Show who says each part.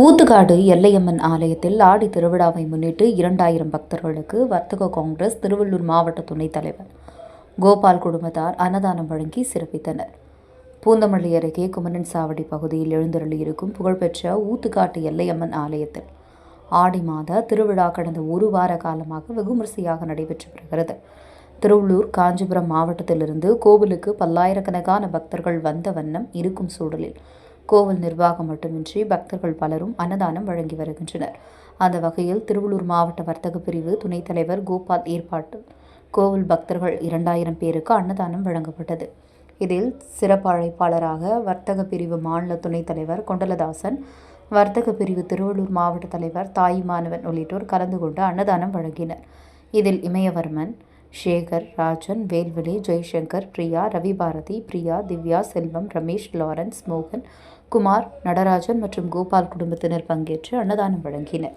Speaker 1: ஊத்துக்காடு எல்லையம்மன் ஆலயத்தில் ஆடி திருவிழாவை முன்னிட்டு இரண்டாயிரம் பக்தர்களுக்கு வர்த்தக காங்கிரஸ் திருவள்ளூர் மாவட்ட துணைத் தலைவர் கோபால் குடும்பத்தார் அன்னதானம் வழங்கி சிறப்பித்தனர். பூந்தமல்லி அருகே குமரன் சாவடி பகுதியில் எழுந்தருளியிருக்கும் புகழ்பெற்ற ஊத்துக்காட்டு எல்லையம்மன் ஆலயத்தில் ஆடி மாத திருவிழா கடந்த ஒரு வார காலமாக வெகுமரிசையாக நடைபெற்று வருகிறது. திருவள்ளூர் காஞ்சிபுரம் மாவட்டத்திலிருந்து கோவிலுக்கு பல்லாயிரக்கணக்கான பக்தர்கள் வந்த வண்ணம் இருக்கும் சூழலில் கோவில் நிர்வாகம் மட்டுமின்றி பக்தர்கள் பலரும் அன்னதானம் வழங்கி வருகின்றனர். அந்த வகையில் திருவள்ளூர் மாவட்ட வர்த்தக பிரிவு துணைத் தலைவர் கோபால் ஏற்பாட்டில் கோவில் பக்தர்கள் இரண்டாயிரம் பேருக்கு அன்னதானம் வழங்கப்பட்டது. இதில் சிறப்பு அழைப்பாளராக வர்த்தக பிரிவு மாநில துணைத் தலைவர் கொண்டலதாசன் வர்த்தக பிரிவு திருவள்ளூர் மாவட்ட தலைவர் தாயுமானவன் உள்ளிட்டோர் கலந்து கொண்டு அன்னதானம் வழங்கினர். இதில் இமயவர்மன் சேகர் ராஜன் வேல்விழி ஜெய்சங்கர் பிரியா ரவிபாரதி பிரியா திவ்யா செல்வம் ரமேஷ் லாரன்ஸ் மோகன் குமார் நடராஜன் மற்றும் கோபால் குடும்பத்தினர் பங்கேற்று அன்னதானம் வழங்கினர்.